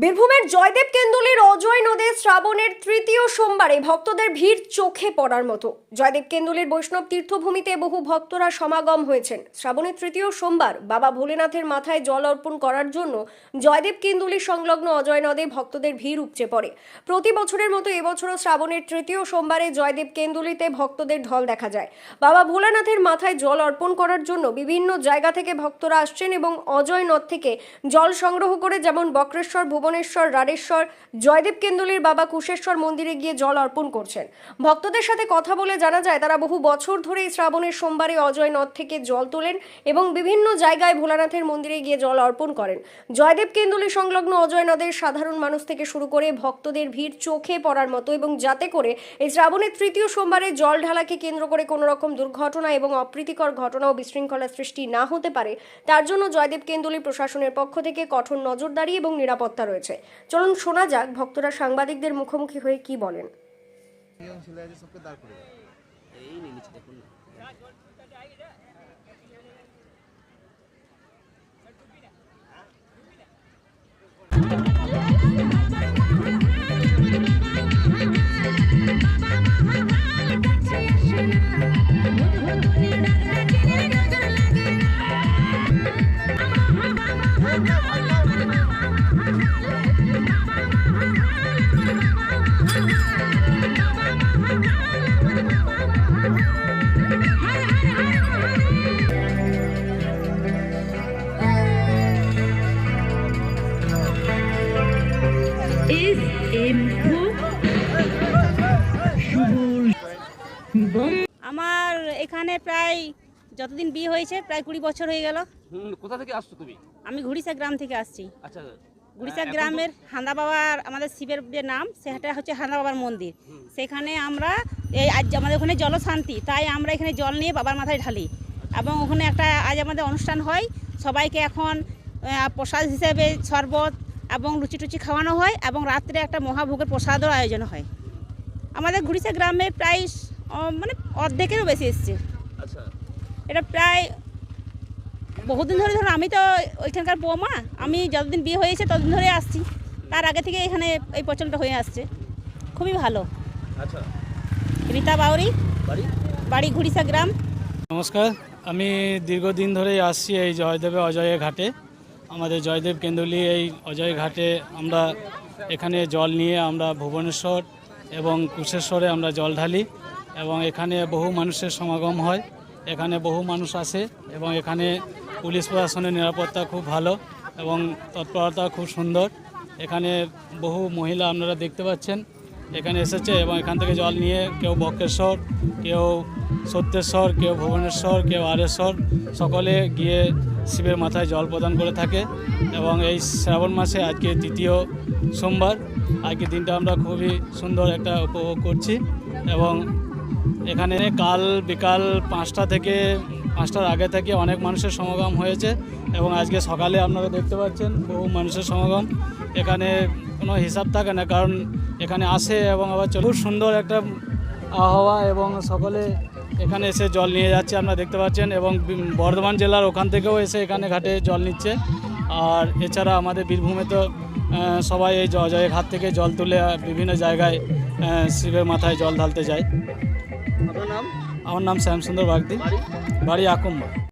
বীরভূমের জয়দেব কেন্দুলির অজয় শ্রাবণের তৃতীয় সোমবারে ভক্তদের ভিড় চোখে পড়ার মতো। জয়দেব কেন্দুলির বৈষ্ণব তীর্থভূমিতে বহু ভক্তরা সমাগম হয়েছেন। শ্রাবণের তৃতীয় সোমবার বাবা ভোলেনাথের মাথায় জল অর্পণ করার জন্য জয়দেব কেন্দুলি সংলগ্ন অজয় নদে ভক্তদের ভিড় উপচে পড়ে। প্রতি বছরের মতো এবছরও শ্রাবণের তৃতীয় সোমবারে জয়দেব কেন্দুলিতে ভক্তদের ঢল দেখা যায়। বাবা ভোলানাথের মাথায় জল অর্পণ করার জন্য বিভিন্ন জায়গা থেকে ভক্তরা আসছেন এবং অজয় নদ থেকে জল সংগ্রহ করে যেমন বক্রেশ্বর, ভুবনেশ্বর, রাড়েশ্বর, জয়দেব কেন্দুলির বাবা কুশেশ্বর মন্দিরে গিয়ে জল অর্পণ করছেন। ভক্তদের সাথে কথা বলে জানা যায়, তারা বহু বছর ধরে শ্রাবণের সোমবারে অজয় নদ থেকে জল তোলেন এবং বিভিন্ন জায়গায় ভোলানাথের মন্দিরে গিয়ে জল অর্পণ করেন। জয়দেব কেন্দুলি সংলগ্ন অজয় নদের সাধারণ মানুষ থেকে শুরু করে ভক্তদের ভিড় চোখে পড়ার মতো এবং যাতে করে এই শ্রাবণের তৃতীয় সোমবারে জল ঢালাকে কেন্দ্র করে কোনো রকম দুর্ঘটনা এবং অপ্রীতিকর ঘটনা ও বিশৃঙ্খলা সৃষ্টি না হতে পারে, তার জন্য জয়দেব কেন্দুলি প্রশাসনের পক্ষ থেকে কঠোর নজরদারি এবং নিরাপত্তা রয়েছে। চলুন শোনা যাক, ভক্তরা সাংবাদিকদের মুখোমুখি হয়ে কি বলেন? নিয়ম আমার এখানে প্রায় যতদিন বিয়ে হয়েছে প্রায় কুড়ি বছর হয়ে গেল। কোথা থেকে আসছো তুমি? আমি ঘুড়িসা গ্রাম থেকে আসছি। আচ্ছা ঘুড়িসা গ্রামের হান্দা বাবার আমাদের শিবের যে নাম সেটা হচ্ছে হান্দা বাবার মন্দির। সেখানে আমরা এই আজ আমাদের ওখানে জলশান্তি তাই আমরা এখানে জল নিয়ে বাবার মাথায় ঢালি। এবং ওখানে একটা আজ আমাদের অনুষ্ঠান হয় সবাইকে এখন প্রসাদ হিসেবে শরবত এবং লুচি টুচি খাওয়ানো হয় এবং রাত্রে একটা মহাভোগের প্রসাদও আয়োজন হয়। আমাদের ঘুড়িসা গ্রামে প্রায় মানে অর্ধেকেরও বেশি এসছে। আচ্ছা। এটা প্রায় বহুদিন ধরে ধরুন আমি তো ওইখানকার বৌমা আমি যতদিন বিয়ে হয়েছে ততদিন ধরে আসছি। তার আগে থেকে এখানে এই প্রচলনটা হয়ে আসছে। খুবই ভালো। আচ্ছা। রীতা বাউরি। বাড়ি? বাড়ি ঘুড়িসা গ্রাম। নমস্কার আমি দীর্ঘদিন ধরেই আসছি এই জয়দেবে অজয় ঘাটে। আমাদের জয়দেব কেন্দুলি এই অজয় ঘাটে আমরা এখানে জল নিয়ে আমরা ভুবনেশ্বর এবং কুশেশ্বরে আমরা জল ঢালি এবং এখানে বহু মানুষের সমাগম হয়। এখানে বহু মানুষ আসে এবং এখানে পুলিশ প্রশাসনের নিরাপত্তা খুব ভালো এবং তৎপরতা খুব সুন্দর। এখানে বহু মহিলা আপনারা দেখতে পাচ্ছেন। এখানে এসেছে এবং এখান থেকে জল নিয়ে কেউ বক্রেশ্বর, কেউ সত্যেশ্বর, কেউ ভুবনেশ্বর, কেউ আরেশ্বর, সকলে গিয়ে শিবের মাথায় জল প্রদান করে থাকে এবং এই শ্রাবণ মাসে আজকে তৃতীয় সোমবার। আজকে দিনটা আমরা খুবই সুন্দর একটা উপভোগ করছি এবং এখানে কাল বিকাল পাঁচটা থেকে, পাঁচটার আগে থেকে অনেক মানুষের সমাগম হয়েছে এবং আজকে সকালে আপনারা দেখতে পাচ্ছেন বহু মানুষের সমাগম। এখানে কোনো হিসাব থাকে না কারণ এখানে আসে এবং আবার খুব সুন্দর একটা আবহাওয়া এবং সকলে এখানে এসে জল নিয়ে যাচ্ছে আপনারা দেখতে পাচ্ছেন। এবং বর্ধমান জেলার ওখান থেকেও এসে এখানে ঘাটে জল নিচ্ছে। আর এছাড়া আমাদের বীরভূমে তো সবাই এই জয় ঘাট থেকে জল তুলে বিভিন্ন জায়গায় শিবের মাথায় জল ঢালতে যায়। আমার নাম শ্যামসুন্দর বাগদি। বাড়ি? আকুম্বা